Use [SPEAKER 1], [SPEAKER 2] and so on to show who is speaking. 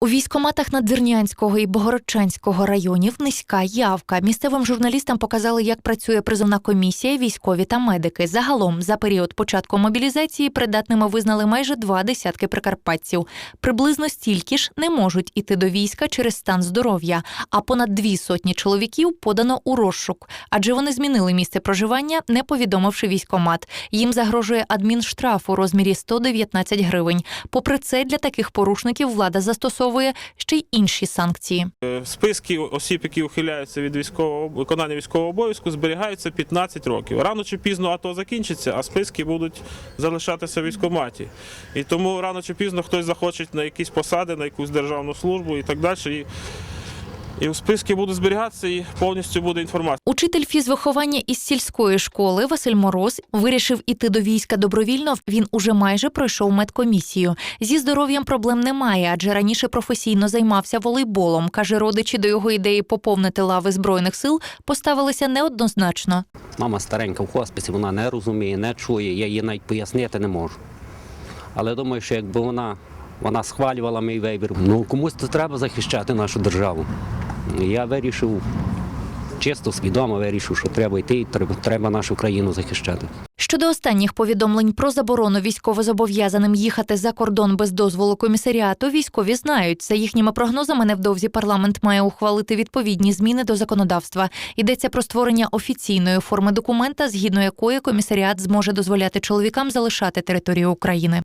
[SPEAKER 1] У військоматах Надвірнянського і Богородчанського районів низька явка. Місцевим журналістам показали, як працює призовна комісія, військові та медики. Загалом, за період початку мобілізації, придатними визнали майже два десятки прикарпатців. Приблизно стільки ж не можуть іти до війська через стан здоров'я, а понад дві сотні чоловіків подано у розшук, адже вони змінили місце проживання, не повідомивши військомат. Їм загрожує адмінштраф у розмірі 119 гривень. Попри це, для таких порушників влада застосовує ще й інші санкції.
[SPEAKER 2] Е, Списки осіб, які ухиляються від військового виконання військового обов'язку, зберігаються 15 років. Рано чи пізно АТО закінчиться, а списки будуть залишатися в військкоматі. І тому рано чи пізно хтось захоче на якісь посади, на якусь державну службу і так далі. І, в списки будуть зберігатися і повністю буде інформація.
[SPEAKER 1] Учитель фізвиховання із сільської школи Василь Мороз вирішив іти до війська добровільно. Він уже майже пройшов медкомісію. Зі здоров'ям проблем немає, адже раніше професійно займався волейболом. каже, родичі до його ідеї поповнити лави збройних сил поставилися неоднозначно.
[SPEAKER 3] Мама старенька в хосписі, вона не розуміє, не чує, я їй навіть пояснити не можу. Але думаю, що якби вона, вона схвалювала мій вибір, ну комусь то треба захищати нашу державу. Я вирішив, чисто свідомо вирішив, що треба йти і треба нашу країну захищати.
[SPEAKER 1] Щодо останніх повідомлень про заборону військовозобов'язаним їхати за кордон без дозволу комісаріату, військові знають. За їхніми прогнозами, невдовзі парламент має ухвалити відповідні зміни до законодавства. Йдеться про створення офіційної форми документа, згідно якої комісаріат зможе дозволяти чоловікам залишати територію України.